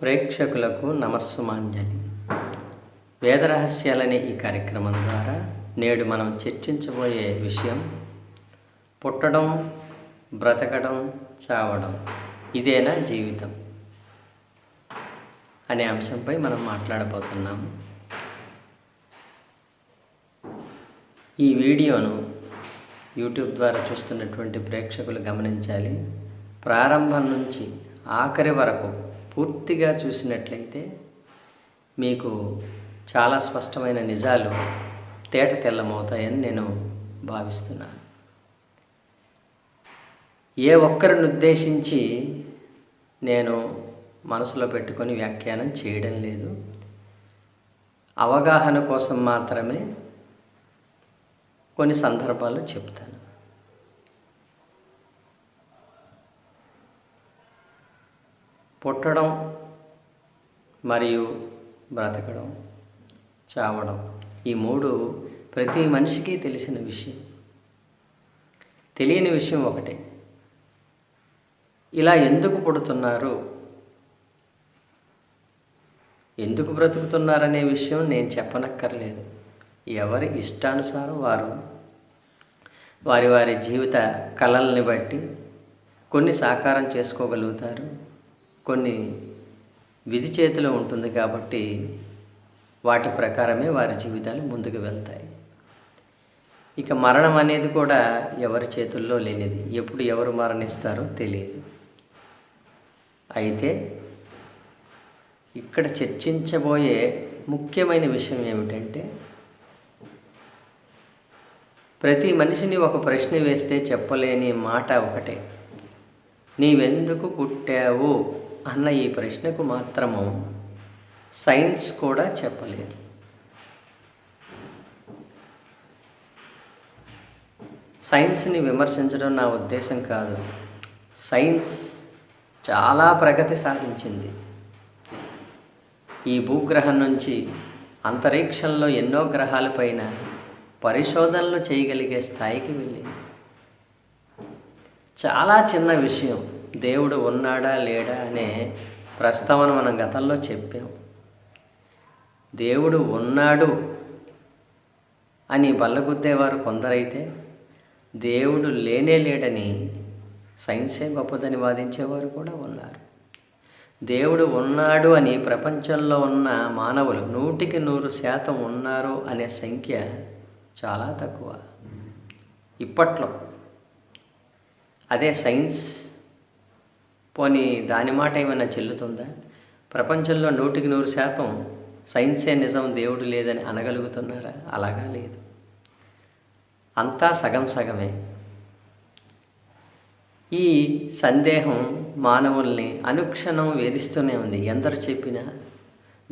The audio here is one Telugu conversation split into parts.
ప్రేక్షకులకు నమస్సుమాంజలి. వేదరహస్యాలనే ఈ కార్యక్రమం ద్వారా నేడు మనం చర్చించబోయే విషయం పుట్టడం బ్రతకడం చావడం. ఇదేనా జీవితం? అనే అంశంపై మనం మాట్లాడబోతున్నాము ఈ వీడియోను యూట్యూబ్ ద్వారా చూస్తున్నటువంటి ప్రేక్షకులు గమనించాలి. ప్రారంభం నుంచి ఆఖరి వరకు పూర్తిగా చూసినట్లయితే మీకు చాలా స్పష్టమైన నిజాలు తేట తెల్లమవుతాయని నేను భావిస్తున్నాను. ఏ ఒక్కరిని ఉద్దేశించి నేను మనసులో పెట్టుకొని వ్యాఖ్యానం చేయడం లేదు. అవగాహన కోసం మాత్రమే కొన్ని సందర్భాలు చెప్తాను. పుట్టడం మరియు బ్రతకడం చావడం ఈ మూడు ప్రతి మనిషికి తెలిసిన విషయం. తెలియని విషయం ఒకటే. ఇలా ఎందుకు పుడుతున్నారు? ఎందుకు బ్రతుకుతున్నారనే విషయం నేను చెప్పనక్కర్లేదు. ఎవరి ఇష్టానుసారం వారు వారి వారి జీవిత కళల్ని బట్టి కొన్ని సాకారం చేసుకోగలుగుతారు. కొన్ని విధి చేతిలో ఉంటుంది కాబట్టి వాటి ప్రకారమే వారి జీవితాలు ముందుకు వెళ్తాయి. ఇక మరణం అనేది కూడా ఎవరి చేతుల్లో లేనిది. ఎప్పుడు ఎవరు మరణిస్తారో తెలియదు. అయితే ఇక్కడ చర్చించబోయే ముఖ్యమైన విషయం ఏమిటంటే ప్రతి మనిషిని ఒక ప్రశ్న వేస్తే చెప్పలేని మాట ఒకటే. నీవెందుకు పుట్టావు? అన్న ఈ ప్రశ్నకు మాత్రము సైన్స్ కూడా చెప్పలేదు. సైన్స్ని విమర్శించడం నా ఉద్దేశం కాదు. సైన్స్ చాలా ప్రగతి సాధించింది. ఈ భూగ్రహం నుంచి అంతరిక్షంలో ఎన్నో గ్రహాలపైన పరిశోధనలు చేయగలిగే స్థాయికి వెళ్ళింది. చాలా చిన్న విషయం. దేవుడు ఉన్నాడా లేడా అనే ప్రస్తావన మనం గతంలో చెప్పాం. దేవుడు ఉన్నాడు అని బల్లగుద్దేవారు కొందరైతే దేవుడు లేనే లేడని సైన్సే గొప్పదని వాదించేవారు కూడా ఉన్నారు. దేవుడు ఉన్నాడు అని ప్రపంచంలో ఉన్న మానవులు నూటికి నూరు శాతం ఉన్నారు అనే సంఖ్య చాలా తక్కువ. ఇప్పట్లో అదే సైన్స్ పోనీ దాని మాట ఏమైనా చెల్లుతుందా? ప్రపంచంలో నూటికి నూరు శాతం సైన్సే నిజం దేవుడు లేదని అనగలుగుతున్నారా? అలాగా లేదు. అంతా సగం సగమే. ఈ సందేహం మానవుల్ని అనుక్షణం వేధిస్తూనే ఉంది. ఎందరు చెప్పినా?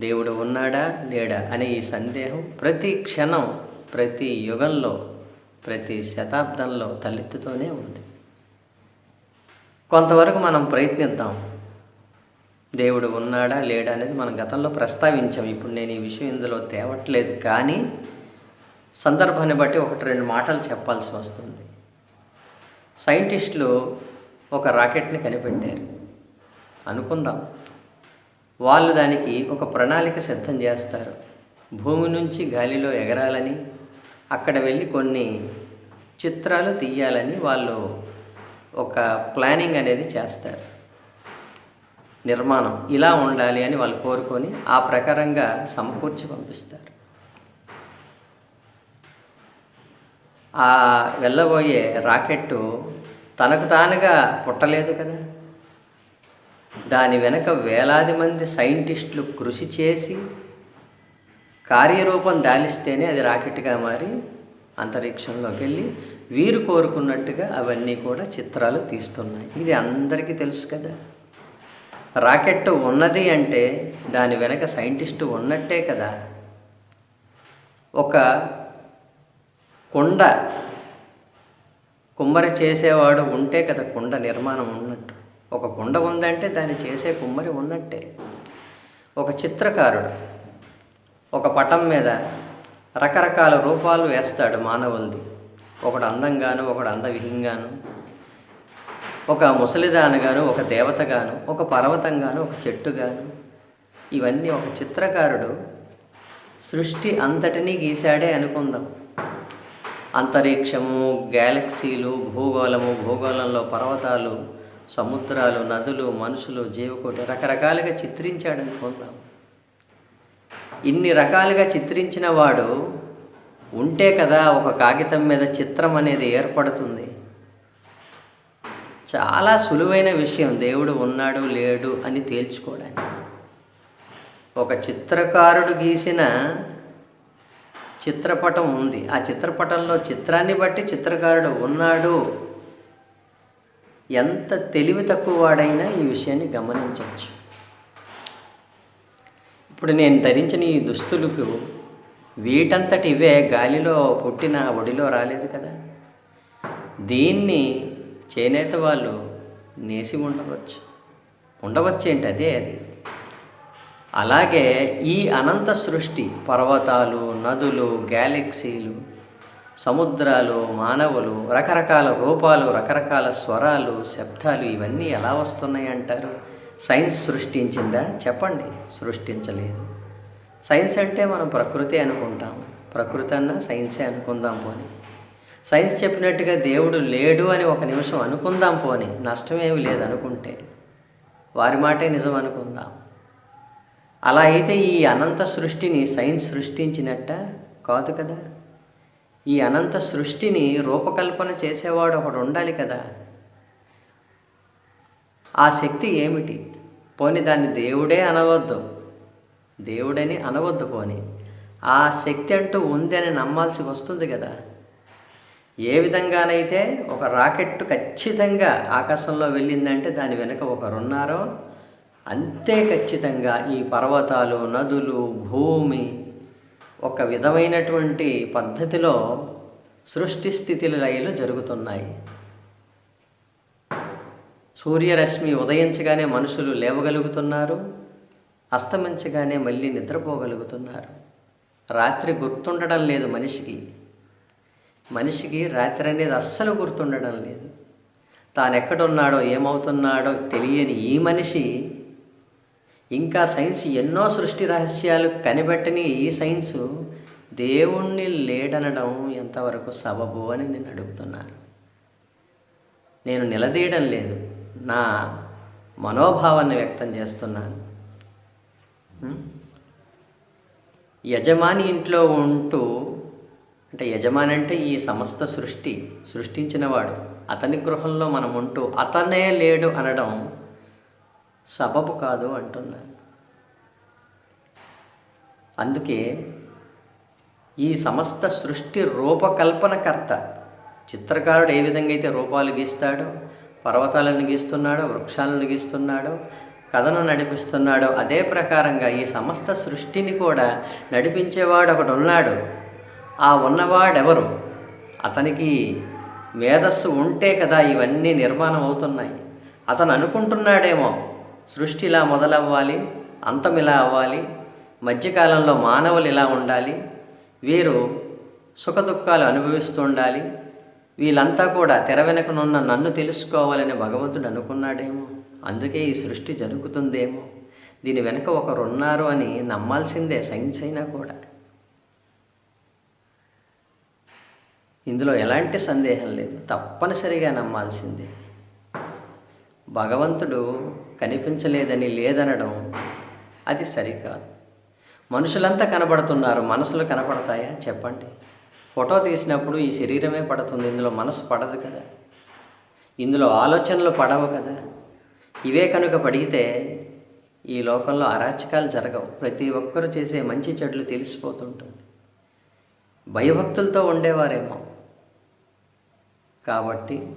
దేవుడు ఉన్నాడా? లేడా? అనే ఈ సందేహం ప్రతి క్షణం ప్రతి యుగంలో ప్రతి శతాబ్దంలో తలెత్తుతూనే ఉంది. కొంతవరకు మనం ప్రయత్నిద్దాం. దేవుడు ఉన్నాడా లేడా అనేది మనం గతంలో ప్రస్తావించాం. ఇప్పుడు నేను ఈ విషయం ఇందులో తేవట్లేదు. కానీ సందర్భాన్ని బట్టి ఒకటి రెండు మాటలు చెప్పాల్సి వస్తుంది. సైంటిస్టులు ఒక రాకెట్ని కనిపెట్టారు. అనుకుందాం. వాళ్ళు దానికి ఒక ప్రణాళిక సిద్ధం చేస్తారు. భూమి నుంచి గాలిలో ఎగరాలని అక్కడ వెళ్ళి కొన్ని చిత్రాలు తీయాలని వాళ్ళు ఒక ప్లానింగ్ అనేది చేస్తారు. నిర్మాణం ఇలా ఉండాలి అని వాళ్ళు కోరుకొని ఆ ప్రకారంగా సమకూర్చి పంపిస్తారు. ఆ వెళ్ళబోయే రాకెట్టు తనకు తానుగా పుట్టలేదు కదా. దాని వెనక వేలాది మంది సైంటిస్టులు కృషి చేసి కార్యరూపం దాలిస్తేనే అది రాకెట్గా మారి అంతరిక్షంలోకి వెళ్ళి వీరు కోరుకున్నట్టుగా అవన్నీ కూడా చిత్రాలు తీస్తున్నాయి. ఇది అందరికీ తెలుసు కదా. రాకెట్ ఉన్నది అంటే దాని వెనక సైంటిస్టు ఉన్నట్టే కదా. ఒక కుండ కుమ్మరి చేసేవాడు ఉంటే కదా కుండ నిర్మాణం ఉన్నట్టు. ఒక కుండ ఉందంటే దాన్ని చేసే కుమ్మరి ఉన్నట్టే. ఒక చిత్రకారుడు ఒక పటం మీద రకరకాల రూపాలు వేస్తాడు మానవులది. ఒకడు అందంగాను ఒకడు అందవిహీనంగాను ఒక ముసలిదానగాను ఒక దేవతగాను ఒక పర్వతంగాను ఒక చెట్టుగాను ఇవన్నీ ఒక చిత్రకారుడు సృష్టి అంతటినీ గీశాడే అనుకుందాం. అంతరిక్షము గ్యాలక్సీలు భూగోళము భూగోళంలో పర్వతాలు సముద్రాలు నదులు మనుషులు జీవకోటి రకరకాలుగా చిత్రించాడని అనుకుందాం ఇన్ని రకాలుగా చిత్రించిన వాడు ఉంటే కదా ఒక కాగితం మీద చిత్రం అనేది ఏర్పడుతుంది. చాలా సులువైన విషయం దేవుడు ఉన్నాడు లేడు అని తేల్చుకోవడానికి. ఒక చిత్రకారుడు గీసిన చిత్రపటం ఉంది. ఆ చిత్రపటంలో చిత్రాన్ని బట్టి చిత్రకారుడు ఉన్నాడు. ఎంత తెలివి తక్కువ వాడైనా ఈ విషయాన్ని గమనించవచ్చు. ఇప్పుడు నేను ధరించిన ఈ దుస్తులకు వీటంతటి ఇవే గాలిలో పుట్టిన ఒడిలో రాలేదు కదా. దీన్ని చేనేత వాళ్ళు నేసి ఉండవచ్చు. ఉండవచ్చు ఏంటి అదే అది. అలాగే ఈ అనంత సృష్టి పర్వతాలు నదులు గ్యాలక్సీలు సముద్రాలు మానవులు రకరకాల రూపాలు రకరకాల స్వరాలు శబ్దాలు ఇవన్నీ ఎలా వస్తున్నాయి అంటారు సైన్స్ సృష్టించిందా? చెప్పండి. సృష్టించలేదు. సైన్స్ అంటే మనం ప్రకృతి అనుకుంటాం. ప్రకృతి అన్నా సైన్సే అనుకుందాం పోని. సైన్స్ చెప్పినట్టుగా దేవుడు లేడు అని ఒక నిమిషం అనుకుందాం పోని. నష్టమేమి లేదు అనుకుంటే. వారి మాటే నిజం అనుకుందాం. అలా అయితే ఈ అనంత సృష్టిని సైన్స్ సృష్టించినట్ట? కాదు కదా. ఈ అనంత సృష్టిని రూపకల్పన చేసేవాడు ఒకడు ఉండాలి కదా. ఆ శక్తి ఏమిటి? పోని దాన్ని దేవుడే అనవద్దు. దేవుడని అనవద్దు పోని ఆ శక్తి అంటూ ఉంది అని నమ్మాల్సి వస్తుంది కదా. ఏ విధంగానైతే ఒక రాకెట్ ఖచ్చితంగా ఆకాశంలో వెళ్ళిందంటే దాని వెనుక ఒకరున్నారో అంతే ఖచ్చితంగా ఈ పర్వతాలు నదులు భూమి ఒక విధమైనటువంటి పద్ధతిలో సృష్టి స్థితి లయలు జరుగుతున్నాయి. సూర్యరశ్మి ఉదయించగానే మనుషులు లేవగలుగుతున్నారు. అస్తమించగానే మళ్ళీ నిద్రపోగలుగుతున్నారు. రాత్రి గుర్తుండడం లేదు మనిషికి. మనిషికి రాత్రి అనేది అస్సలు గుర్తుండడం లేదు. తాను ఎక్కడున్నాడో ఏమవుతున్నాడో తెలియని ఈ మనిషి ఇంకా సైన్స్ ఎన్నో సృష్టి రహస్యాలు కనిపెట్టని ఈ సైన్సు దేవుణ్ణి లేడనడం ఎంతవరకు సబబు అని నేను అడుగుతున్నాను. నేను నిలదీయడం లేదు. నా మనోభావాన్ని వ్యక్తం చేస్తున్నాను. యజమాని ఇంట్లో ఉంటూ అంటే యజమాని అంటే ఈ సమస్త సృష్టి సృష్టించినవాడు. అతని గృహంలో మనం ఉంటూ అతనే లేడు అనడం సబబు కాదు అంటున్నాను అందుకే ఈ సమస్త సృష్టి రూపకల్పనకర్త చిత్రకారుడు ఏ విధంగా అయితే రూపాలు గీస్తాడో పర్వతాలను గీస్తున్నాడో వృక్షాలను గీస్తున్నాడో కథను నడిపిస్తున్నాడో అదే ప్రకారంగా ఈ సమస్త సృష్టిని కూడా నడిపించేవాడు ఒకడు ఉన్నాడు ఆ ఉన్నవాడెవరు? అతనికి మేధస్సు ఉంటే కదా ఇవన్నీ నిర్మాణం అవుతున్నాయి అతను అనుకుంటున్నాడేమో సృష్టి ఇలా మొదలవ్వాలి అంతం ఇలా అవ్వాలి మధ్యకాలంలో మానవులు ఇలా ఉండాలి వీరు సుఖదుఖాలు అనుభవిస్తూ ఉండాలి వీళ్ళంతా కూడా తెర వెనుకనున్న నన్ను తెలుసుకోవాలని భగవంతుడు అనుకున్నాడేమో అందుకే ఈ సృష్టి జరుగుతుందేమో? దీని వెనుక ఒకరు ఉన్నారు అని నమ్మాల్సిందే సైన్స్ అయినా కూడా. ఇందులో ఎలాంటి సందేహం లేదు. తప్పనిసరిగా నమ్మాల్సిందే. భగవంతుడు కనిపించలేదని లేదనడం అది సరికాదు. మనుషులంతా కనబడుతున్నారు. మనసులు కనపడతాయా? చెప్పండి. ఫోటో తీసినప్పుడు ఈ శరీరమే పడుతుంది. ఇందులో మనసు పడదు కదా. ఇందులో ఆలోచనలు పడవు కదా. ఇవే కనుక పడిగితే ఈ లోకంలో అరాచకాలు జరగవు. ప్రతి ఒక్కరు చేసే మంచి చెడులు తెలిసిపోతుంటుంది. భయభక్తులతో ఉండేవారేమో. కాబట్టి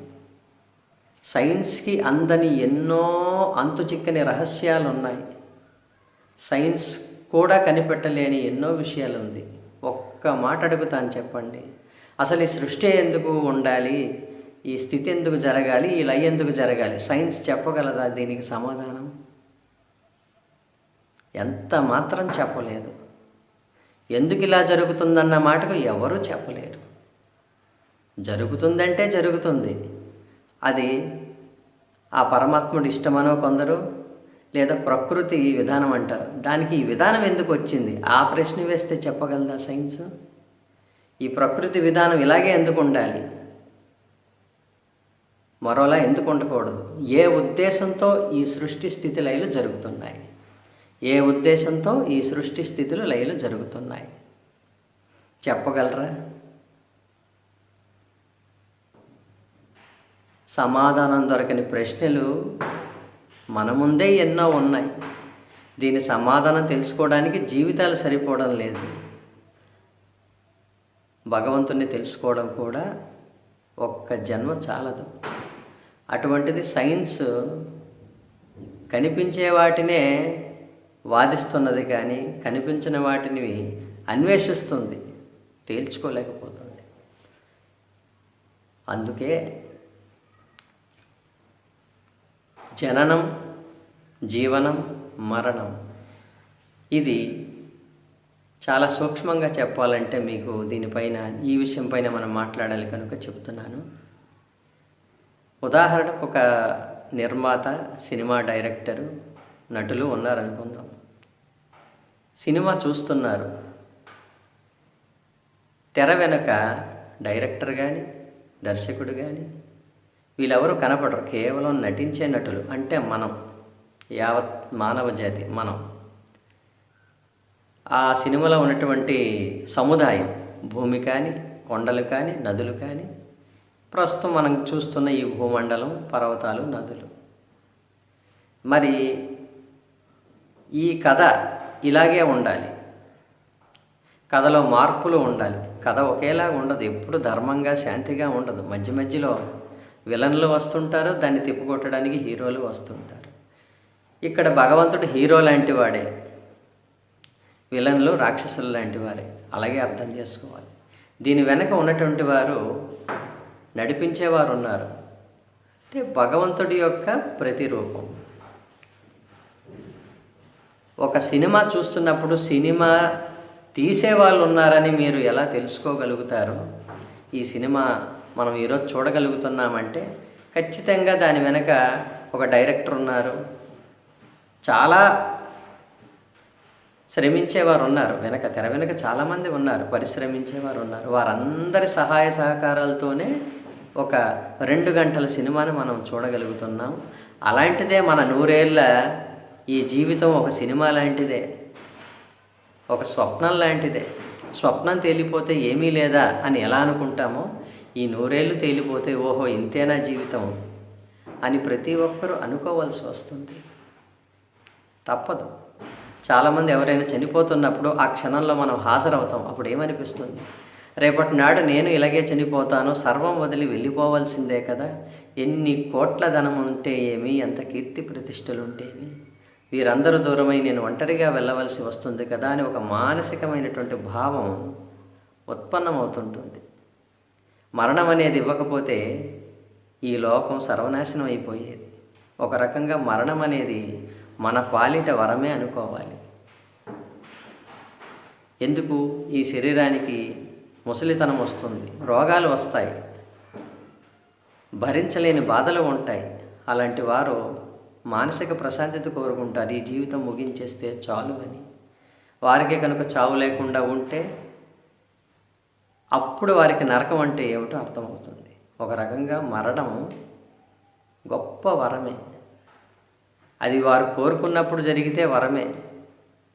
సైన్స్కి అందని ఎన్నో అంతు చిక్కని రహస్యాలు ఉన్నాయి సైన్స్ కూడా కనిపెట్టలేని ఎన్నో విషయాలు ఉంది ఒక్క మాట అడుగుతాను చెప్పండి. అసలు ఈ సృష్టి ఎందుకు ఉండాలి? ఈ స్థితి ఎందుకు జరగాలి ఈ లయ ఎందుకు జరగాలి? సైన్స్ చెప్పగలదా దీనికి సమాధానం? ఎంత మాత్రం చెప్పలేదు. ఎందుకు ఇలా జరుగుతుందన్న మాటకు ఎవరూ చెప్పలేరు. జరుగుతుందంటే జరుగుతుంది. అది ఆ పరమాత్ముడు ఇష్టమనో కొందరు లేదా ప్రకృతి విధానం అంటారు. దానికి ఈ విధానం ఎందుకు వచ్చింది? ఆ ప్రశ్న వేస్తే చెప్పగలదా సైన్స్? ఈ ప్రకృతి విధానం ఇలాగే ఎందుకు ఉండాలి? మరోలా ఎందుకు ఉండకూడదు? ఏ ఉద్దేశంతో ఈ సృష్టి స్థితి లయలు జరుగుతున్నాయి? ఏ ఉద్దేశంతో ఈ సృష్టి స్థితులు లయలు జరుగుతున్నాయి? చెప్పగలరా? సమాధానం దొరకని ప్రశ్నలు మన ముందే ఎన్నో ఉన్నాయి. దీని సమాధానం తెలుసుకోవడానికి జీవితాలు సరిపోవడం లేదు. భగవంతుని తెలుసుకోవడం కూడా ఒక్క జన్మ చాలదు. అటువంటిది సైన్స్ కనిపించే వాటినే వాదిస్తున్నది కానీ కనిపించిన వాటిని అన్వేషిస్తుంది తేల్చుకోలేకపోతుంది. అందుకే జననం జీవనం మరణం ఇది చాలా సూక్ష్మంగా చెప్పాలంటే మీకు దీనిపైన ఈ విషయం పైన మనం మాట్లాడాలి కనుక చెప్తున్నాను. ఉదాహరణకు ఒక నిర్మాత సినిమా డైరెక్టరు నటులు ఉన్నారనుకుందాం. సినిమా చూస్తున్నారు. తెర వెనుక డైరెక్టర్ కానీ దర్శకుడు కానీ వీళ్ళెవరూ కనపడరు. కేవలం నటించే నటులు అంటే మనం. యావత్ మానవ జాతి మనం. ఆ సినిమాలో ఉన్నటువంటి సముదాయం భూమి కానీ కొండలు కానీ నదులు కానీ ప్రస్తుతం మనం చూస్తున్న ఈ భూమండలం పర్వతాలు నదులు. మరి ఈ కథ ఇలాగే ఉండాలి. కథలో మార్పులు ఉండాలి. కథ ఒకేలా ఉండదు. ఎప్పుడు ధర్మంగా శాంతిగా ఉండదు. మధ్య మధ్యలో విలన్లు వస్తుంటారు. దాన్ని తిప్పుకొట్టడానికి హీరోలు వస్తుంటారు. ఇక్కడ భగవంతుడు హీరో లాంటి వాడే. విలన్లు రాక్షసులు లాంటి వారే. అలాగే అర్థం చేసుకోవాలి. దీని వెనక ఉన్నటువంటి వారు నడిపించేవారు ఉన్నారు అంటే భగవంతుడి యొక్క ప్రతిరూపం. ఒక సినిమా చూస్తున్నప్పుడు సినిమా తీసేవాళ్ళు ఉన్నారని మీరు ఎలా తెలుసుకోగలుగుతారు? ఈ సినిమా మనం ఈరోజు చూడగలుగుతున్నామంటే ఖచ్చితంగా దాని వెనక ఒక డైరెక్టర్ ఉన్నారు. చాలా శ్రమించేవారు ఉన్నారు వెనక తెర వెనక చాలామంది ఉన్నారు. పరిశ్రమించేవారు ఉన్నారు వారందరి సహాయ సహకారాలతోనే ఒక రెండు గంటల సినిమాని మనం చూడగలుగుతున్నాం. అలాంటిదే మన నూరేళ్ళ ఈ జీవితం ఒక సినిమా లాంటిదే. ఒక స్వప్నం లాంటిదే. స్వప్నం తేలిపోతే ఏమీ లేదా అని ఎలా అనుకుంటామో ఈ నూరేళ్ళు తేలిపోతే ఓహో ఇంతేనా జీవితం అని ప్రతి ఒక్కరూ అనుకోవాల్సి వస్తుంది. తప్పదు. చాలామంది ఎవరైనా చనిపోతున్నప్పుడు ఆ క్షణంలో మనం హాజరవుతాం. అప్పుడు ఏమనిపిస్తుంది? రేపటి నాడు నేను ఇలాగే చనిపోతాను సర్వం వదిలి వెళ్ళిపోవాల్సిందే కదా. ఎన్ని కోట్ల ధనం ఉంటే ఏమి ఎంత కీర్తి ప్రతిష్టలుంటేమి వీరందరూ దూరమై నేను ఒంటరిగా వెళ్ళవలసి వస్తుంది కదా అని ఒక మానసికమైనటువంటి భావం ఉత్పన్నమవుతుంటుంది. మరణం అనేది ఇవ్వకపోతే ఈ లోకం సర్వనాశనం అయిపోయేది. ఒక రకంగా మరణం అనేది మన పాలిట వరమే అనుకోవాలి. ఎందుకు? ఈ శరీరానికి ముసలితనం వస్తుంది రోగాలు వస్తాయి భరించలేని బాధలు ఉంటాయి. అలాంటి వారు మానసిక ప్రశాంతత కోరుకుంటారు ఈ జీవితం ముగించేస్తే చాలు అని. వారికి కనుక చావు లేకుండా ఉంటే అప్పుడు వారికి నరకం అంటే ఏమిటో అర్థమవుతుంది. ఒక రకంగా మరణం గొప్ప వరమే. అది వారు కోరుకున్నప్పుడు జరిగితే వరమే.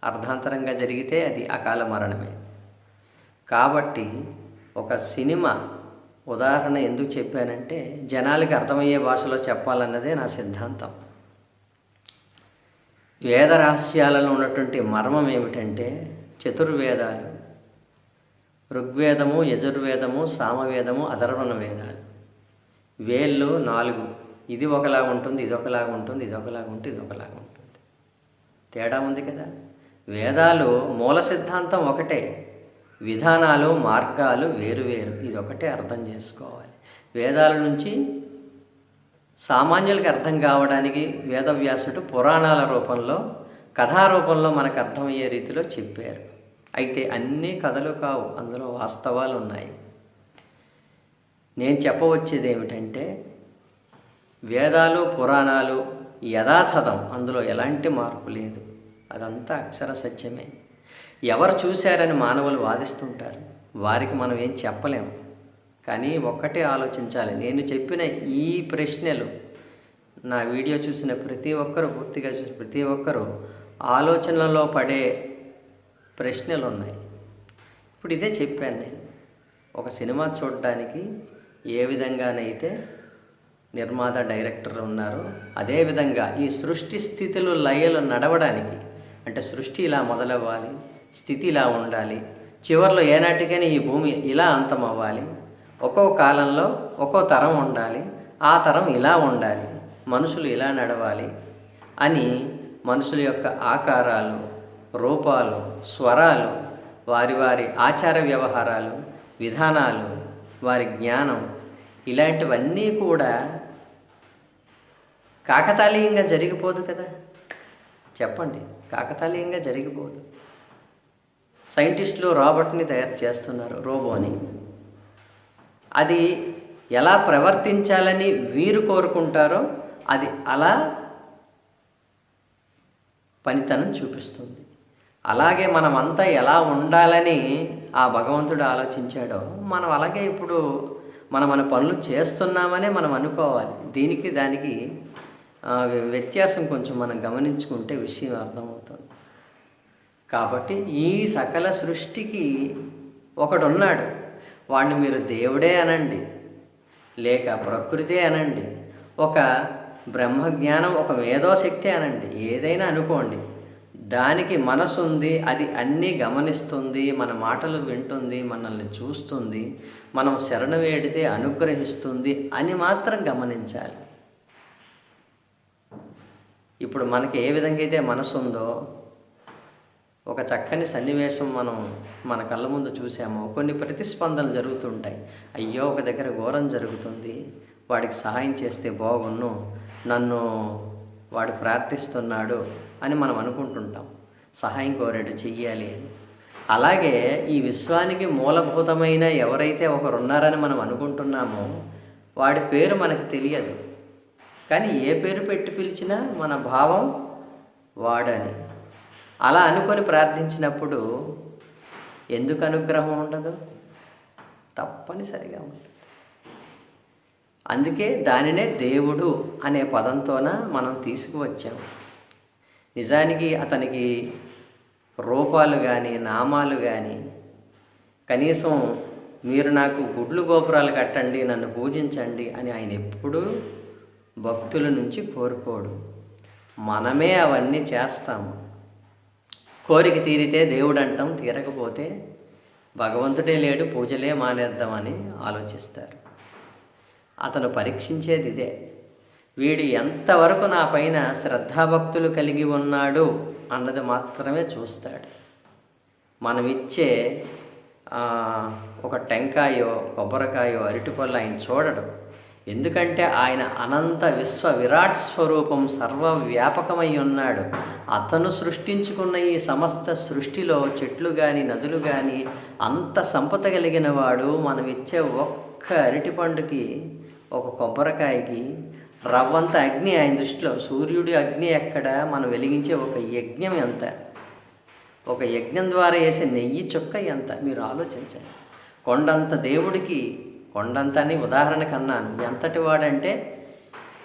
అర్ధాంతరంగా జరిగితే అది అకాల మరణమే. కాబట్టి ఒక సినిమా ఉదాహరణ ఎందుకు చెప్పానంటే జనాలకి అర్థమయ్యే భాషలో చెప్పాలన్నదే నా సిద్ధాంతం. వేద రహస్యాలలో ఉన్నటువంటి మర్మం ఏమిటంటే చతుర్వేదాలు ఋగ్వేదము యజుర్వేదము సామవేదము అధర్వణ వేదాలు. వేళ్ళు నాలుగు. ఇది ఒకలాగా ఉంటుంది ఇది ఒకలాగా ఉంటుంది ఇది ఒకలాగా ఉంటుంది ఇది ఒకలాగా ఉంటుంది. తేడా ఉంది కదా? వేదాలు మూల సిద్ధాంతం ఒకటే. విధానాలు మార్గాలు వేరు వేరు. ఇది ఒకటే అర్థం చేసుకోవాలి. వేదాల నుంచి సామాన్యులకి అర్థం కావడానికి వేదవ్యాసుడు పురాణాల రూపంలో కథారూపంలో మనకు అర్థమయ్యే రీతిలో చెప్పారు. అయితే అన్ని కథలు కావు అందులో వాస్తవాలు ఉన్నాయి. నేను చెప్పవచ్చేది ఏమిటంటే వేదాలు పురాణాలు యథాతథం అందులో ఎలాంటి మార్పు లేదు. అదంతా అక్షర సత్యమే. ఎవరు చూశారని మానవులు వాదిస్తుంటారు. వారికి మనం ఏం చెప్పలేము. కానీ ఒక్కటే ఆలోచించాలి. నేను చెప్పిన ఈ ప్రశ్నలు నా వీడియో చూసిన ప్రతి ఒక్కరు పూర్తిగా చూసిన ప్రతి ఒక్కరూ ఆలోచనలో పడే ప్రశ్నలు ఉన్నాయి ఇప్పుడు ఇదే చెప్పాను నేను. ఒక సినిమా చూడడానికి ఏ విధంగానైతే నిర్మాత డైరెక్టర్ ఉన్నారో అదేవిధంగా ఈ సృష్టి స్థితులు లయలు నడవడానికి అంటే సృష్టి ఇలా మొదలవ్వాలి స్థితి ఇలా ఉండాలి. చివరిలో ఏనాటికైనా ఈ భూమి ఇలా అంతం అవ్వాలి ఒక్కో కాలంలో ఒక్కో తరం ఉండాలి. ఆ తరం ఇలా ఉండాలి. మనుషులు ఇలా నడవాలి అని మనుషుల యొక్క ఆకారాలు రూపాలు స్వరాలు వారి వారి ఆచార వ్యవహారాలు విధానాలు వారి జ్ఞానం ఇలాంటివన్నీ కూడా కాకతాళీయంగా జరిగిపోదు కదా? చెప్పండి. కాకతాళీయంగా జరిగిపోదు. సైంటిస్టులు రాబర్ట్ని తయారు చేస్తున్నారు రోబోని. అది ఎలా ప్రవర్తించాలని వీరు కోరుకుంటారో అది అలా పనితనం చూపిస్తుంది. అలాగే మనమంతా ఎలా ఉండాలని ఆ భగవంతుడు ఆలోచించాడో మనం అలాగే ఇప్పుడు మనం మన పనులు చేస్తున్నామనే మనం అనుకోవాలి. దీనికి దానికి వ్యత్యాసం కొంచెం మనం గమనించుకుంటే విషయం అర్థమవుతుంది. కాబట్టి ఈ సకల సృష్టికి ఒకడున్నాడు. వాడిని మీరు దేవుడే అనండి లేక ప్రకృతే అనండి ఒక బ్రహ్మజ్ఞానం ఒక మేధోశక్తి అనండి ఏదైనా అనుకోండి. దానికి మనసు ఉంది అది అన్నీ గమనిస్తుంది మన మాటలు వింటుంది మనల్ని చూస్తుంది మనం శరణ వేడితే అనుగ్రహిస్తుంది అని మాత్రం గమనించాలి. ఇప్పుడు మనకి ఏ విధంగా అయితే మనసు ఉందో ఒక చక్కని సన్నివేశం మనం మన కళ్ళ ముందు చూసామో. కొన్ని ప్రతిస్పందనలు జరుగుతుంటాయి. అయ్యో ఒక దగ్గర ఘోరం జరుగుతుంది. వాడికి సహాయం చేస్తే బాగున్ను. నన్ను వాడు ప్రార్థిస్తున్నాడు అని మనం అనుకుంటుంటాం. సహాయం కోరాడు చెయ్యాలి అని. అలాగే ఈ విశ్వానికి మూలభూతమైన ఎవరైతే ఒకరు ఉన్నారని మనం అనుకుంటున్నామో వాడి పేరు మనకు తెలియదు. కానీ ఏ పేరు పెట్టి పిలిచినా మన భావం వాడని. అలా అనుకొని ప్రార్థించినప్పుడు ఎందుకు అనుగ్రహం ఉండదు? తప్పనిసరిగా ఉంటుంది. అందుకే దానినే దేవుడు అనే పదంతోన మనం తీసుకువచ్చాం. నిజానికి అతనికి రూపాలు కానీ నామాలు కానీ కనీసం మీరు నాకు గుడ్లు గోపురాలు కట్టండి నన్ను పూజించండి అని ఆయన ఎప్పుడూ భక్తుల నుంచి కోరుకోడు. మనమే అవన్నీ చేస్తాము. కోరిక తీరితే దేవుడు అంటాం తీరకపోతే భగవంతుడే లేడు పూజలే మానేద్దామని ఆలోచిస్తారు. అతను పరీక్షించేది ఇదే. వీడు ఎంతవరకు నా పైన శ్రద్ధాభక్తులు కలిగి ఉన్నాడు అన్నది మాత్రమే చూస్తాడు. మనం ఇచ్చే ఒక టెంకాయో కొబ్బరికాయో అరటిపళ్ళు ఆయన చూడడు. ఎందుకంటే ఆయన అనంత విశ్వ విరాట్ స్వరూపం సర్వవ్యాపకమై ఉన్నాడు. అతను సృష్టించుకున్న ఈ సమస్త సృష్టిలో చెట్లు కానీ నదులు కానీ అంత సంపద కలిగిన వాడు మనం ఇచ్చే ఒక్క అరటిపండుకి ఒక కొబ్బరికాయకి రవ్వంత అగ్ని ఆయన దృష్టిలో. సూర్యుడి అగ్ని ఎక్కడ? మనం వెలిగించే ఒక యజ్ఞం ఎంత? ఒక యజ్ఞం ద్వారా వేసే నెయ్యి చుక్క ఎంత? మీరు ఆలోచించండి. కొండంత దేవుడికి కొండంతని ఉదాహరణ ఉదాహరణకు అన్నాను ఎంతటి వాడంటే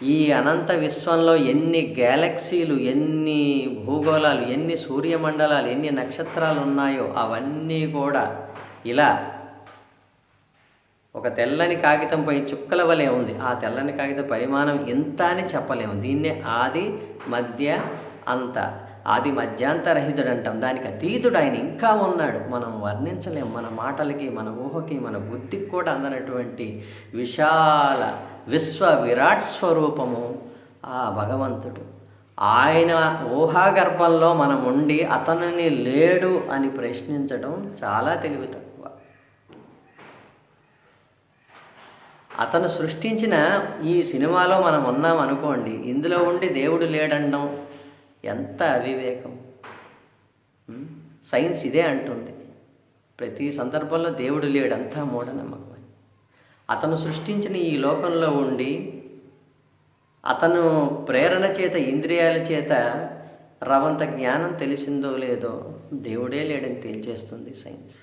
ఈ అనంత విశ్వంలో ఎన్ని గ్యాలక్సీలు ఎన్ని భూగోళాలు ఎన్ని సూర్యమండలాలు ఎన్ని నక్షత్రాలు ఉన్నాయో అవన్నీ కూడా ఇలా ఒక తెల్లని కాగితంపై చుక్కల వలె ఉంది. ఆ తెల్లని కాగితం పరిమాణం ఎంత అని చెప్పలేము. దీన్నే ఆది మధ్య అంత. ఆది మధ్యాంతరహితుడంటాం. దానికి అతీతుడు ఆయన ఇంకా ఉన్నాడు. మనం వర్ణించలేం. మన మాటలకి మన ఊహకి మన బుద్ధికి కూడా అందనటువంటి విశాల విశ్వ విరాట్ స్వరూపము ఆ భగవంతుడు. ఆయన ఊహాగర్భంలో మనం ఉండి అతనిని లేడు అని ప్రశ్నించడం చాలా తెలివి తక్కువ. అతను సృష్టించిన ఈ సినిమాలో మనం ఉన్నాం అనుకోండి ఇందులో ఉండి దేవుడు లేడండం ఎంత అవివేకం. సైన్స్ ఇదే అంటుంది. ప్రతి సందర్భంలో దేవుడు లేడు అంతా మూఢనమ్మకం అని అతను సృష్టించిన ఈ లోకంలో ఉండి అతను ప్రేరణ చేత ఇంద్రియాల చేత రవంత జ్ఞానం తెలిసిందో లేదో దేవుడే లేడని తేల్చేస్తుంది సైన్స్.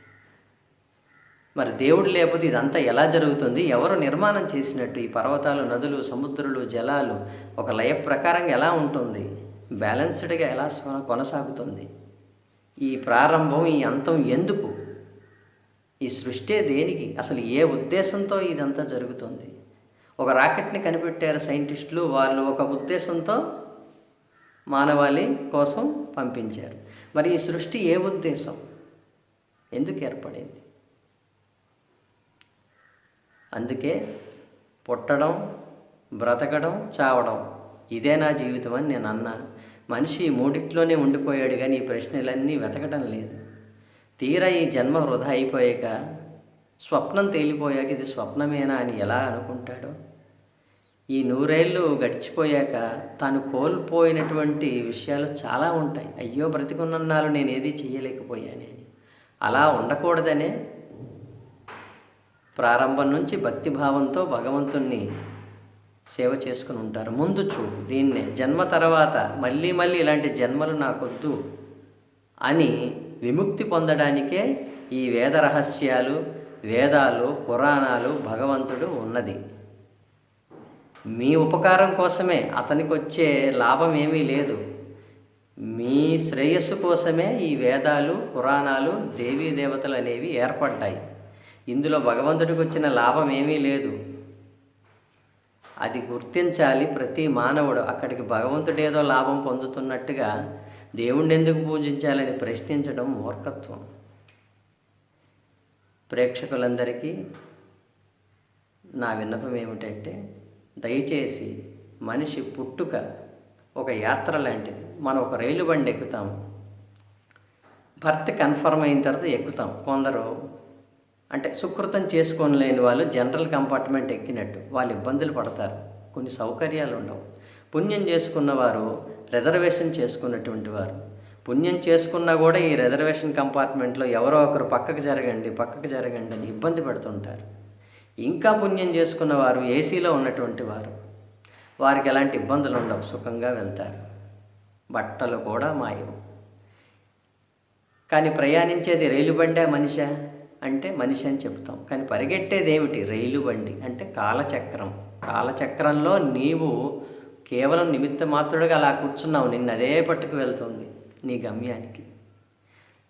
మరి దేవుడు లేకపోతే ఇదంతా ఎలా జరుగుతుంది? ఎవరు నిర్మాణం చేసినట్టు ఈ పర్వతాలు నదులు సముద్రాలు జలాలు ఒక లయ ప్రకారంగా ఎలా ఉంటుంది? బ్యాలెన్స్డ్గా ఎలా కొనసాగుతుంది? ఈ ప్రారంభం ఈ అంతం ఎందుకు? ఈ సృష్టి దేనికి? అసలు ఏ ఉద్దేశంతో ఇదంతా జరుగుతుంది? ఒక రాకెట్ని కనిపెట్టారు సైంటిస్టులు వాళ్ళు ఒక ఉద్దేశంతో మానవాళి కోసం పంపించారు. మరి ఈ సృష్టి ఏ ఉద్దేశం? ఎందుకు ఏర్పడింది? అందుకే పుట్టడం బ్రతకడం చావడం ఇదే నా జీవితం అని నేను అన్నాను. మనిషి మూడిట్లోనే ఉండిపోయాడు కానీ ఈ ప్రశ్నలన్నీ వెతకడం లేదు. తీరా ఈ జన్మ వృధా అయిపోయాక స్వప్నం తేలిపోయాక ఇది స్వప్నమేనా అని ఎలా అనుకుంటాడో? ఈ నూరేళ్ళు గడిచిపోయాక తాను కోల్పోయినటువంటి విషయాలు చాలా ఉంటాయి. అయ్యో బ్రతికున్నన్నాళ్ళు నేను ఏది చేయలేకపోయానే అని. అలా ఉండకూడదనే ప్రారంభం నుంచి భక్తిభావంతో భగవంతుణ్ణి సేవ చేసుకుని ఉంటారు. ముందు చూడు దీన్నే జన్మ తర్వాత మళ్ళీ మళ్ళీ ఇలాంటి జన్మలు నాకొద్దు అని విముక్తి పొందడానికే ఈ వేద రహస్యాలు వేదాలు పురాణాలు భగవంతుడు ఉన్నది. మీ ఉపకారం కోసమే అతనికి వచ్చే లాభం ఏమీ లేదు. మీ శ్రేయస్సు కోసమే ఈ వేదాలు పురాణాలు దేవీ దేవతలు అనేవి ఏర్పడ్డాయి. ఇందులో భగవంతుడికి వచ్చిన లాభం ఏమీ లేదు. అది గుర్తించాలి ప్రతి మానవుడు. అక్కడికి భగవంతుడు ఏదో లాభం పొందుతున్నట్టుగా దేవుణ్ణి ఎందుకు పూజించాలని ప్రశ్నించడం మూర్ఖత్వం. ప్రేక్షకులందరికీ నా విన్నపం ఏమిటంటే దయచేసి మనిషి పుట్టుక ఒక యాత్ర లాంటిది. మనం ఒక రైలు బండి ఎక్కుతాం. భర్త కన్ఫర్మ్ అయిన తర్వాత ఎక్కుతాం. కొందరు అంటే సుకృతం చేసుకొని లేని వాళ్ళు జనరల్ కంపార్ట్మెంట్ ఎక్కినట్టు వాళ్ళు ఇబ్బందులు పడతారు. కొన్ని సౌకర్యాలు ఉండవు. పుణ్యం చేసుకున్న వారు రిజర్వేషన్ చేసుకున్నటువంటి వారు. పుణ్యం చేసుకున్నా కూడా ఈ రిజర్వేషన్ కంపార్ట్మెంట్లో ఎవరో ఒకరు పక్కకు జరగండి పక్కకు జరగండి అని ఇబ్బంది పెడుతుంటారు. ఇంకా పుణ్యం చేసుకున్న వారు ఏసీలో ఉన్నటువంటి వారు. వారికి ఎలాంటి ఇబ్బందులు ఉండవు సుఖంగా వెళ్తారు. బట్టలు కూడా మాయం కానీ ప్రయాణించేది రైలు బండే మనిషా? అంటే మనిషి అని చెప్తాం కానీ పరిగెట్టేది ఏమిటి? రైలు బండి. అంటే కాలచక్రం. కాలచక్రంలో నీవు కేవలం నిమిత్త మాత్రుడుగా అలా కూర్చున్నావు. నిన్న అదే పట్టుకు వెళ్తుంది నీ గమ్యానికి.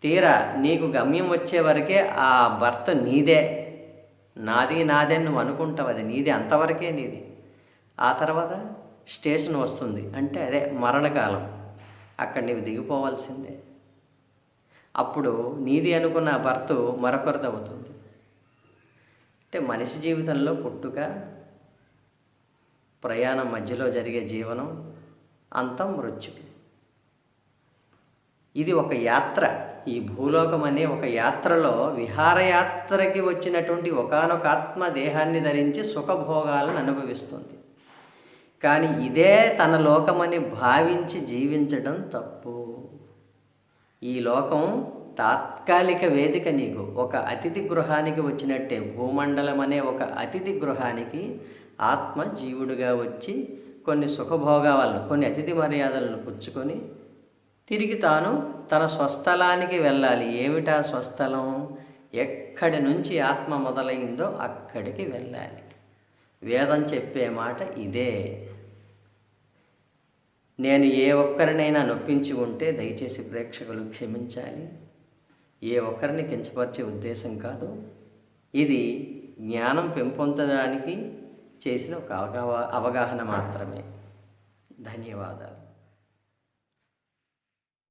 తీరా నీకు గమ్యం వచ్చే వరకే ఆ భర్త నీదే. నాది నాదే అని నువ్వు అనుకుంటావు. అది నీది అంతవరకే నీది. ఆ తర్వాత స్టేషన్ వస్తుంది. అంటే అదే మరణకాలం అక్కడ నీవు దిగిపోవాల్సిందే. అప్పుడు నీది అనుకున్న భర్త మరొకరిది అవుతుంది. అంటే మనిషి జీవితంలో పుట్టుక ప్రయాణం మధ్యలో జరిగే జీవనం అంతం మృత్యు. ఇది ఒక యాత్ర. ఈ భూలోకం అనే ఒక యాత్రలో విహారయాత్రకి వచ్చినటువంటి ఒకానొక ఆత్మ దేహాన్ని ధరించి సుఖభోగాలను అనుభవిస్తుంది. కానీ ఇదే తన లోకమని భావించి జీవించడం తప్పు. ఈ లోకం తాత్కాలిక వేదిక నీకు. ఒక అతిథి గృహానికి వచ్చినట్టే భూమండలం అనే ఒక అతిథి గృహానికి ఆత్మ జీవుడుగా వచ్చి కొన్ని సుఖభోగాలను కొన్ని అతిథి మర్యాదలను పుచ్చుకొని తిరిగి తాను తన స్వస్థలానికి వెళ్ళాలి. ఏమిటా స్వస్థలం? ఎక్కడి నుంచి ఆత్మ మొదలైందో అక్కడికి వెళ్ళాలి. వేదం చెప్పే మాట ఇదే. నేను ఏ ఒక్కరినైనా నొప్పించి ఉంటే దయచేసి ప్రేక్షకులు క్షమించాలి. ఏ ఒక్కరిని కించపరిచే ఉద్దేశం కాదు. ఇది జ్ఞానం పెంపొందడానికి చేసిన ఒక అవగా అవగాహన మాత్రమే. ధన్యవాదాలు.